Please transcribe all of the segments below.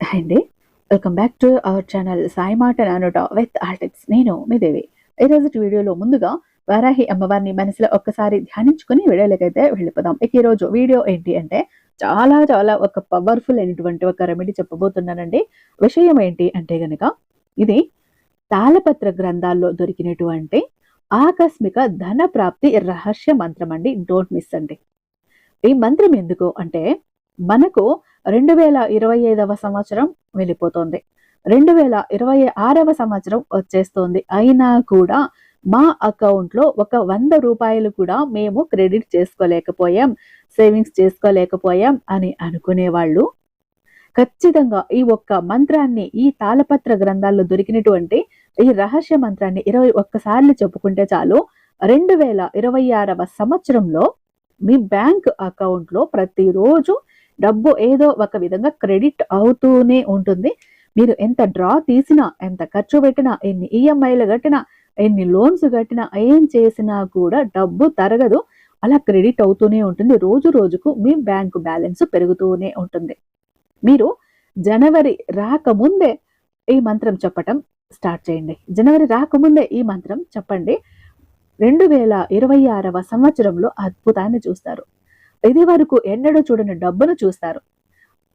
అండి. Welcome back to our channel Sai మాట నానుట విత్ ఆర్టిక్స్ నేను మీ దేవి. ఈరోజు వీడియోలో ముందుగా వారాహి అమ్మవారిని మనసులో ఒక్కసారి ధ్యానించుకుని వీడియోలకైతే వెళ్ళిపోదాం. ఇక ఈరోజు వీడియో ఏంటి అంటే చాలా చాలా ఒక పవర్ఫుల్ అయినటువంటి ఒక రెమెడీ చెప్పబోతున్నానండి. విషయం ఏంటి అంటే గనక ఇది తాళపత్ర గ్రంథాల్లో దొరికినటువంటి ఆకస్మిక ధన ప్రాప్తి రహస్య మంత్రం అండి. డోంట్ మిస్ అండి. ఈ మంత్రం ఎందుకు అంటే మనకు రెండు వేల ఇరవై ఐదవ సంవత్సరం వెళ్ళిపోతుంది. రెండు వేల ఇరవై ఆరవ సంవత్సరం వచ్చేస్తుంది. అయినా కూడా మా అకౌంట్లో ఒక వంద రూపాయలు కూడా మేము క్రెడిట్ చేసుకోలేకపోయాం సేవింగ్స్ చేసుకోలేకపోయాం అని అనుకునేవాళ్ళు. ఖచ్చితంగా ఈ ఒక్క మంత్రాన్ని ఈ తాళపత్ర గ్రంథాల్లో దొరికినటువంటి ఈ రహస్య మంత్రాన్ని ఇరవై ఒక్కసార్లు చెప్పుకుంటే చాలు రెండు వేల ఇరవై ఆరవ సంవత్సరంలో మీ బ్యాంక్ అకౌంట్లో ప్రతిరోజు డబ్బు ఏదో ఒక విధంగా క్రెడిట్ అవుతూనే ఉంటుంది. మీరు ఎంత డ్రా తీసినా ఎంత ఖర్చు పెట్టినా ఎన్ని ఈఎంఐలు కట్టినా ఎన్ని లోన్స్ కట్టినా ఏం చేసినా కూడా డబ్బు తరగదు. అలా క్రెడిట్ అవుతూనే ఉంటుంది. రోజు రోజుకు మీ బ్యాంకు బ్యాలెన్స్ పెరుగుతూనే ఉంటుంది. మీరు జనవరి రాకముందే ఈ మంత్రం చెప్పటం స్టార్ట్ చేయండి. జనవరి రాకముందే ఈ మంత్రం చెప్పండి. రెండు వేల ఇరవై ఆరవ సంవత్సరంలో అద్భుతాన్ని చూస్తారు. ఇది వరకు ఎన్నడూ చూడని డబ్బును చూస్తారు.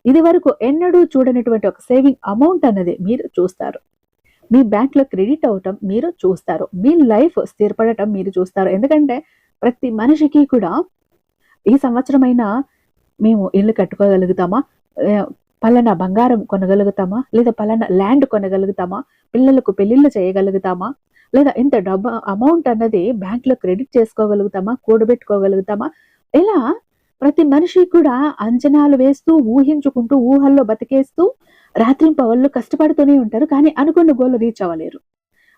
ఇది వరకు ఎన్నడూ చూడనటువంటి ఒక సేవింగ్ అమౌంట్ అన్నది మీరు చూస్తారు. మీ బ్యాంక్లో క్రెడిట్ అవటం మీరు చూస్తారు. మీ లైఫ్ స్థిరపడటం మీరు చూస్తారు. ఎందుకంటే ప్రతి మనిషికి కూడా ఈ సంవత్సరమైనా మేము ఇల్లు కట్టుకోగలుగుతామా? పలానా బంగారం కొనగలుగుతామా? లేదా పలానా ల్యాండ్ కొనగలుగుతామా? పిల్లలకు పెళ్ళిళ్ళు చేయగలుగుతామా? లేదా ఇంత డబ్బు అమౌంట్ అన్నది బ్యాంక్లో క్రెడిట్ చేసుకోగలుగుతామా? కూడబెట్టుకోగలుగుతామా? ఇలా ప్రతి మనిషి కూడా అంచనాలు వేస్తూ ఊహించుకుంటూ ఊహల్లో బతికేస్తూ రాత్రి కష్టపడుతూనే ఉంటారు. కానీ అనుకున్న గోల్ రీచ్ అవ్వలేరు.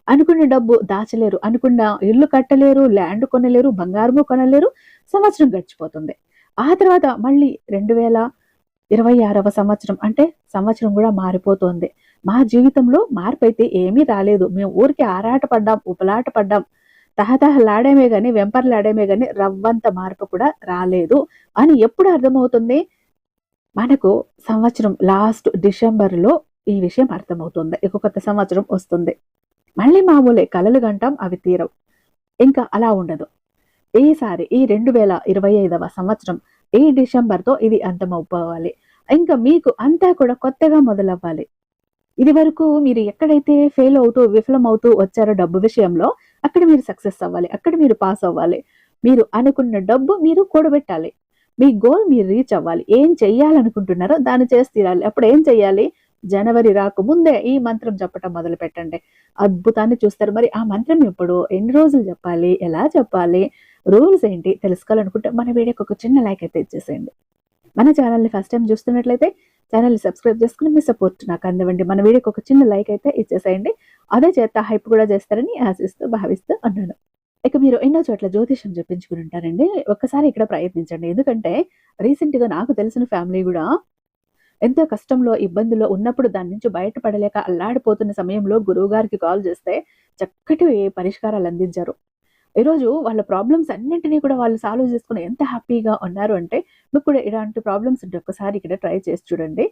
అనుకున్న డబ్బు దాచలేరు. అనుకున్న ఇల్లు కట్టలేరు ల్యాండ్ కొనలేరు బంగారము కొనలేరు. సంవత్సరం గడిచిపోతుంది. ఆ తర్వాత మళ్ళీ రెండు వేల ఇరవై ఆరవ సంవత్సరం అంటే సంవత్సరం కూడా మారిపోతుంది. మా జీవితంలో మార్పు అయితే ఏమీ రాలేదు. మేము ఊరికి ఆరాట పడ్డాం ఉపలాట పడ్డాం తహతహలాడేమే కానీ వెంపర్లాడేమే కానీ రవ్వంత మార్పు కూడా రాలేదు. అని ఎప్పుడు అర్థమవుతుంది? మనకు సంవత్సరం లాస్ట్ డిసెంబర్లో ఈ విషయం అర్థమవుతుంది. ఇక కొత్త సంవత్సరం వస్తుంది. మళ్ళీ మామూలే కలలు గంటాం అవి తీరవు. ఇంకా అలా ఉండదు. ఈసారి ఈ రెండు వేల ఇరవై ఐదవ సంవత్సరం ఈ డిసెంబర్తో ఇది అంతమవుకోవాలి ఇంకా మీకు అంతా కూడా కొత్తగా మొదలవ్వాలి. ఇది వరకు మీరు ఎక్కడైతే ఫెయిల్ అవుతూ విఫలం అవుతూ వచ్చారో డబ్బు విషయంలో అక్కడ మీరు సక్సెస్ అవ్వాలి అక్కడ మీరు పాస్ అవ్వాలి. మీరు అనుకున్న డబ్బు మీరు కూడబెట్టాలి. మీ గోల్ మీరు రీచ్ అవ్వాలి. ఏం చెయ్యాలనుకుంటున్నారో దాన్ని చేసి తీరాలి. అప్పుడు ఏం చెయ్యాలి? జనవరి రాకముందే ఈ మంత్రం చెప్పటం మొదలు పెట్టండి. అద్భుతాన్ని చూస్తారు. మరి ఆ మంత్రం ఎప్పుడు? ఎన్ని రోజులు చెప్పాలి? ఎలా చెప్పాలి? రూల్స్ ఏంటి? తెలుసుకోవాలనుకుంటే మన వీడియోకి ఒక చిన్న లైక్ అయితే ఇచ్చేసేయండి. మన ఛానల్ని ఫస్ట్ టైం చూస్తున్నట్లయితే ఛానల్ని సబ్స్క్రైబ్ చేసుకుని మీ సపోర్ట్ నాకు అందివ్వండి. మన వీడియోకి ఒక చిన్న లైక్ అయితే ఇచ్చేసేయండి. అదే చేత హైప్ కూడా చేస్తారని ఆశిస్తూ భావిస్తూ అన్నాను. ఇక మీరు ఎన్నో చోట్ల జ్యోతిషం చెప్పించుకుని ఉంటారండి. ఒక్కసారి ఇక్కడ ప్రయత్నించండి. ఎందుకంటే రీసెంట్గా నాకు తెలిసిన ఫ్యామిలీ కూడా ఎంతో కష్టంలో ఇబ్బందుల్లో ఉన్నప్పుడు దాని నుంచి బయటపడలేక అల్లాడిపోతున్న సమయంలో గురువు గారికి కాల్ చేస్తే చక్కటి పరిష్కారాలు అందించారు. ఈరోజు వాళ్ళ ప్రాబ్లమ్స్ అన్నింటినీ కూడా వాళ్ళు సాల్వ్ చేసుకుని ఎంత హ్యాపీగా ఉన్నారు అంటే మీకు కూడా ఇలాంటి ప్రాబ్లమ్స్ ఉంటే ఒక్కసారి ఇక్కడ ట్రై చేసి చూడండి.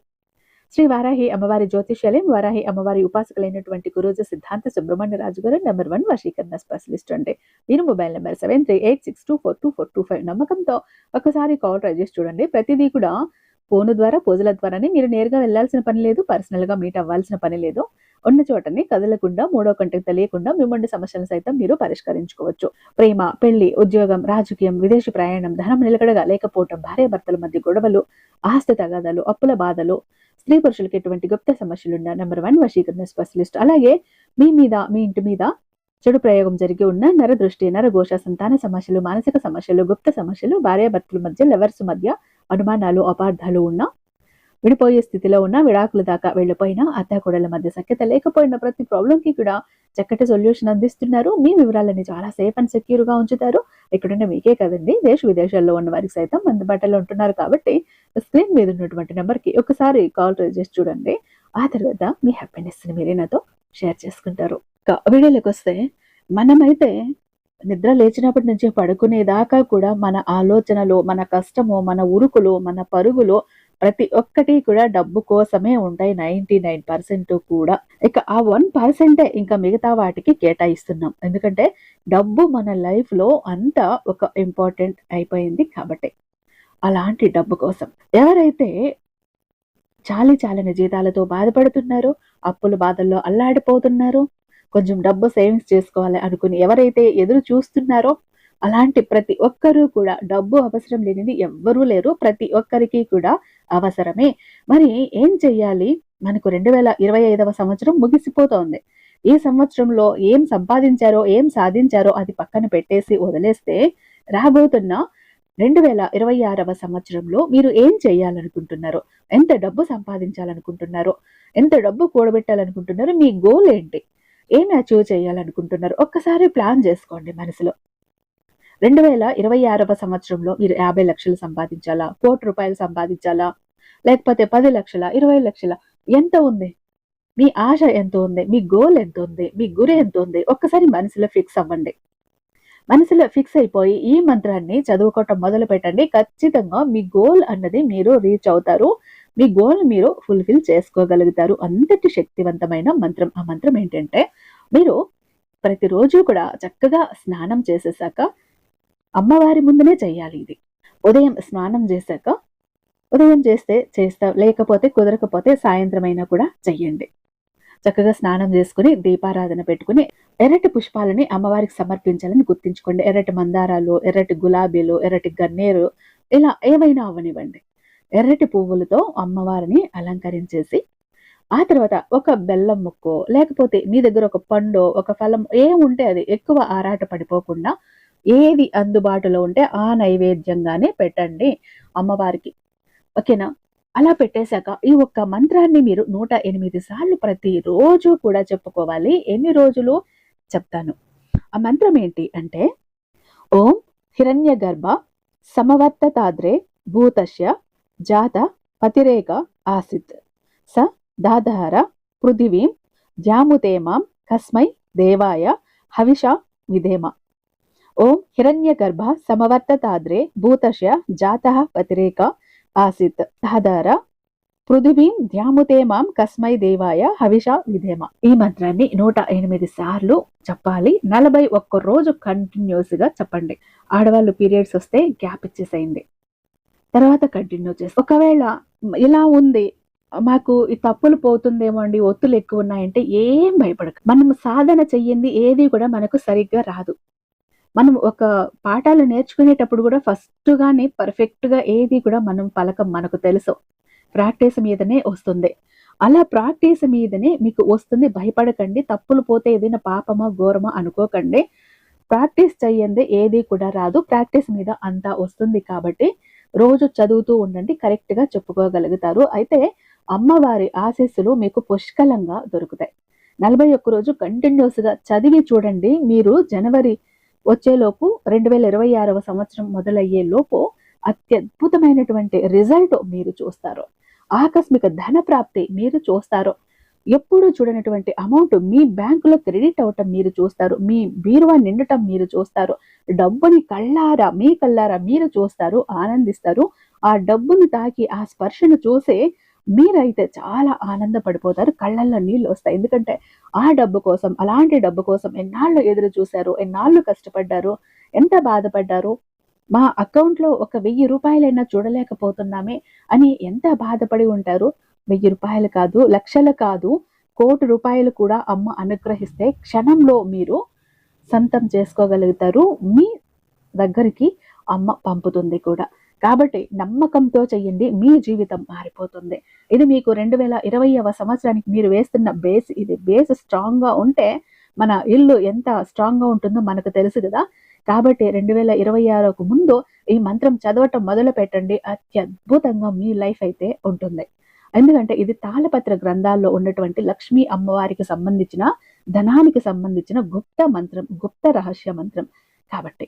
శ్రీ వారాహి అమ్మవారి జ్యోతిష్యాలయం వారాహి అమ్మవారి ఉపాసకులైనటువంటి గురూజు సిద్ధాంత సుబ్రహ్మణ్య రాజు గారు నెంబర్ వన్ వశీకరణ స్పెషలిస్ట్ అండి. మీరు mobile number seven three eight six two four two four two five నమ్మకంతో ఒకసారి కాల్ ట్రై చేసి చూడండి. ప్రతిదీ కూడా ఫోన్ ద్వారా పూజల ద్వారానే మీరు నేరుగా వెళ్ళాల్సిన పని లేదు పర్సనల్గా మీట్ అవ్వాల్సిన పని లేదు. ఉన్న చోటని కదలకుండా మూడో కంటికి తెలియకుండా మిమ్మల్ని సమస్యలను సైతం మీరు పరిష్కరించుకోవచ్చు. ప్రేమ పెళ్ళి ఉద్యోగం రాజకీయం విదేశీ ప్రయాణం ధనం నిలకడగా లేకపోవటం భార్యాభర్తల మధ్య గొడవలు ఆస్తి తగాదాలు అప్పుల బాధలు స్త్రీ పురుషులకు ఎటువంటి గుప్త సమస్యలున్న నెంబర్ వన్ వశీకరణ స్పెషలిస్ట్. అలాగే మీ మీద మీ ఇంటి మీద చెడు ప్రయోగం జరిగి ఉన్న నరదృష్టి నరఘోష సంతాన సమస్యలు మానసిక సమస్యలు గుప్త సమస్యలు భార్యాభర్తల మధ్య లెవర్స్ మధ్య అనుమానాలు అపార్థాలు ఉన్న విడిపోయే స్థితిలో ఉన్న విడాకుల దాకా వెళ్ళిపోయిన అత్తాకోడల మధ్య సఖ్యత లేకపోయిన ప్రతి ప్రాబ్లం కి కూడా చక్కటి సొల్యూషన్ అందిస్తున్నారు. మీ వివరాలని చాలా సేఫ్ అండ్ సెక్యూర్గా ఉంచుతారు. ఇక్కడున్న మీకే కదండి. దేశ విదేశాల్లో ఉన్న వారికి సైతం అందుబాటులో ఉంటున్నారు కాబట్టి స్క్రీన్ మీద ఉన్నటువంటి నెంబర్కి ఒకసారి కాల్ చేసి చూడండి. ఆ తర్వాత మీ హ్యాపీనెస్ని మీరే నాతో షేర్ చేసుకుంటారు. వీడియోలోకి వస్తే మనమైతే నిద్ర లేచినప్పటి నుంచి పడుకునేదాకా కూడా మన ఆలోచనలు మన కష్టము మన ఉరుకులు మన పరుగులు ప్రతి ఒక్కటి కూడా డబ్బు కోసమే ఉంటాయి నైన్టీ నైన్ పర్సెంట్ కూడా. ఇక ఆ వన్ పర్సెంటే ఇంకా మిగతా వాటికి కేటాయిస్తున్నాం. ఎందుకంటే డబ్బు మన లైఫ్లో అంత ఒక ఇంపార్టెంట్ అయిపోయింది కాబట్టి. అలాంటి డబ్బు కోసం ఎవరైతే చాలి చాలని జీతాలతో బాధపడుతున్నారో అప్పుల బాధల్లో అల్లాడిపోతున్నారు కొంచెం డబ్బు సేవింగ్స్ చేసుకోవాలి అనుకుని ఎవరైతే ఎదురు చూస్తున్నారో అలాంటి ప్రతి ఒక్కరూ కూడా డబ్బు అవసరం లేనిది ఎవ్వరూ లేరు. ప్రతి ఒక్కరికి కూడా అవసరమే. మరి ఏం చెయ్యాలి? మనకు రెండు వేల ఇరవై ఐదవ సంవత్సరం ముగిసిపోతోంది. ఈ సంవత్సరంలో ఏం సంపాదించారో ఏం సాధించారో అది పక్కన పెట్టేసి వదిలేస్తే రాబోతున్న రెండు వేల ఇరవై ఆరవ సంవత్సరంలో మీరు ఏం చేయాలనుకుంటున్నారు ఎంత డబ్బు సంపాదించాలనుకుంటున్నారు? ఎంత డబ్బు కూడబెట్టాలనుకుంటున్నారు? మీ గోల్ ఏంటి? ఏమి అచీవ్ చేయాలనుకుంటున్నారు? ఒక్కసారి ప్లాన్ చేసుకోండి మనసులో. రెండు వేల ఇరవై ఆరవ సంవత్సరంలో మీరు యాభై లక్షలు సంపాదించాలా? కోటి రూపాయలు సంపాదించాలా? లేకపోతే పది లక్షల? ఇరవై లక్షల? ఎంత ఉంది? మీ ఆశ ఎంత ఉంది? మీ గోల్ ఎంత ఉంది? మీ గురి ఎంత ఉంది? ఒక్కసారి మనసులో ఫిక్స్ అవ్వండి. మనసులో ఫిక్స్ అయిపోయి ఈ మంత్రాన్ని చదువుకోవటం మొదలు పెట్టండి ఖచ్చితంగా మీ గోల్ అన్నది మీరు రీచ్ అవుతారు. మీ గోల్ మీరు ఫుల్ఫిల్ చేసుకోగలుగుతారు. అంతటి శక్తివంతమైన మంత్రం. ఆ మంత్రం ఏంటంటే మీరు ప్రతిరోజు కూడా చక్కగా స్నానం చేసేసాక అమ్మవారి ముందునే చెయ్యాలి ఇది. ఉదయం స్నానం చేశాక ఉదయం చేస్తే చేస్తా లేకపోతే కుదరకపోతే సాయంత్రం అయినా కూడా చెయ్యండి. చక్కగా స్నానం చేసుకుని దీపారాధన పెట్టుకుని ఎర్రటి పుష్పాలని అమ్మవారికి సమర్పించాలని గుర్తించుకోండి. ఎర్రటి మందారాలు ఎర్రటి గులాబీలు ఎర్రటి గన్నేరు ఇలా ఏవైనా అవనివ్వండి. ఎర్రటి పువ్వులతో అమ్మవారిని అలంకరించేసి ఆ తర్వాత ఒక బెల్లం ముక్కో లేకపోతే మీ దగ్గర ఒక పండు ఒక ఫలం ఏముంటే అది ఎక్కువ ఆరాట పడిపోకుండా ఏది అందుబాటులో ఉంటే ఆ నైవేద్యంగానే పెట్టండి అమ్మవారికి. ఓకేనా? అలా పెట్టేశాక ఈ ఒక్క మంత్రాన్ని మీరు నూట ఎనిమిది సార్లు ప్రతిరోజు కూడా చెప్పుకోవాలి. ఎన్ని రోజులు? చెప్తాను. ఆ మంత్రం ఏంటి అంటే ఓం హిరణ్య గర్భ సమవర్తతాద్రే భూతస్య జాత పతిరేక ఆసిత్ స దాధార పృథివీం జాముతేమాం కస్మై దేవాయ హవిష విధేమ. ఓం హిరణ్య గర్భ సమవర్తతాద్రే భూతస్య జాత పతిరేక ఆసిత్. దాధార పృథివీం ధ్యాముతే మాం కస్మై దేవాయ హవిష విధేమ. ఈ మంత్రాన్ని నూట ఎనిమిది సార్లు చెప్పాలి నలభై ఒక్క రోజు కంటిన్యూస్గా చెప్పండి ఆడవాళ్ళు పీరియడ్స్ వస్తే గ్యాప్ ఇచ్చేసేయండి. తర్వాత కంటిన్యూ చేసి ఒకవేళ ఇలా ఉంది మాకు ఈ తప్పులు పోతుందేమో అండి ఒత్తులు ఎక్కువ ఉన్నాయంటే ఏం భయపడక. మనం సాధన చెయ్యింది ఏది కూడా మనకు సరిగ్గా రాదు. మనం ఒక పాఠాలు నేర్చుకునేటప్పుడు కూడా ఫస్ట్ గానే పర్ఫెక్ట్గా ఏది కూడా మనం పలకం మనకు తెలుసు. ప్రాక్టీస్ మీదనే వస్తుంది. అలా ప్రాక్టీస్ మీదనే మీకు వస్తుంది. భయపడకండి. తప్పులు పోతే ఏదైనా పాపమా ఘోరమా అనుకోకండి. ప్రాక్టీస్ చేయండి ఏది కూడా రాదు. ప్రాక్టీస్ మీద అంతా వస్తుంది కాబట్టి రోజు చదువుతూ ఉండండి. కరెక్ట్గా చెప్పుకోగలుగుతారు. అయితే అమ్మవారి ఆశీస్సులు మీకు పుష్కలంగా దొరుకుతాయి. నలభై ఒక్క రోజు కంటిన్యూస్గా చదివి చూడండి. మీరు జనవరి వచ్చేలోపు రెండు వేల ఇరవై ఆరవ సంవత్సరం మొదలయ్యే లోపు అత్యద్భుతమైనటువంటి రిజల్ట్ మీరు చూస్తారు. ఆకస్మిక ధన ప్రాప్తి మీరు చూస్తారు. ఎప్పుడూ చూడనటువంటి అమౌంట్ మీ బ్యాంకులో క్రెడిట్ అవటం మీరు చూస్తారు. మీ బీరువా నిండటం మీరు చూస్తారు. డబ్బుని కళ్ళారా మీ కళ్ళారా మీరు చూస్తారు ఆనందిస్తారు. ఆ డబ్బును తాకి ఆ స్పర్శను చూసే మీరైతే చాలా ఆనందపడిపోతారు కళ్ళల్లో నీళ్ళు వస్తాయి. ఎందుకంటే ఆ డబ్బు కోసం అలాంటి డబ్బు కోసం ఎన్నాళ్ళు ఎదురు చూశారు ఎన్నాళ్ళు కష్టపడ్డారు ఎంత బాధపడ్డారు? మా అకౌంట్లో ఒక వెయ్యి రూపాయలైనా చూడలేకపోతున్నామే అని ఎంత బాధపడి ఉంటారు? వెయ్యి రూపాయలు కాదు లక్షలు కాదు కోటి రూపాయలు కూడా అమ్మ అనుగ్రహిస్తే క్షణంలో మీరు సొంతం చేసుకోగలుగుతారు. మీ దగ్గరికి అమ్మ పంపుతుంది కూడా. కాబట్టి నమ్మకంతో చెయ్యండి మీ జీవితం మారిపోతుంది. ఇది మీకు రెండు వేల ఇరవైవ సంవత్సరానికి మీరు వేస్తున్న బేస్ ఇది బేస్ స్ట్రాంగ్గా ఉంటే మన ఇల్లు ఎంత స్ట్రాంగ్గా ఉంటుందో మనకు తెలుసు కదా. కాబట్టి రెండు వేల ఇరవై ఆరుకు ముందు ఈ మంత్రం చదవటం మొదలు పెట్టండి అత్యద్భుతంగా మీ లైఫ్ అయితే ఉంటుంది. ఎందుకంటే ఇది తాళపత్ర గ్రంథాల్లో ఉన్నటువంటి లక్ష్మీ అమ్మవారికి సంబంధించిన ధనానికి సంబంధించిన గుప్త మంత్రం గుప్త రహస్య మంత్రం కాబట్టి.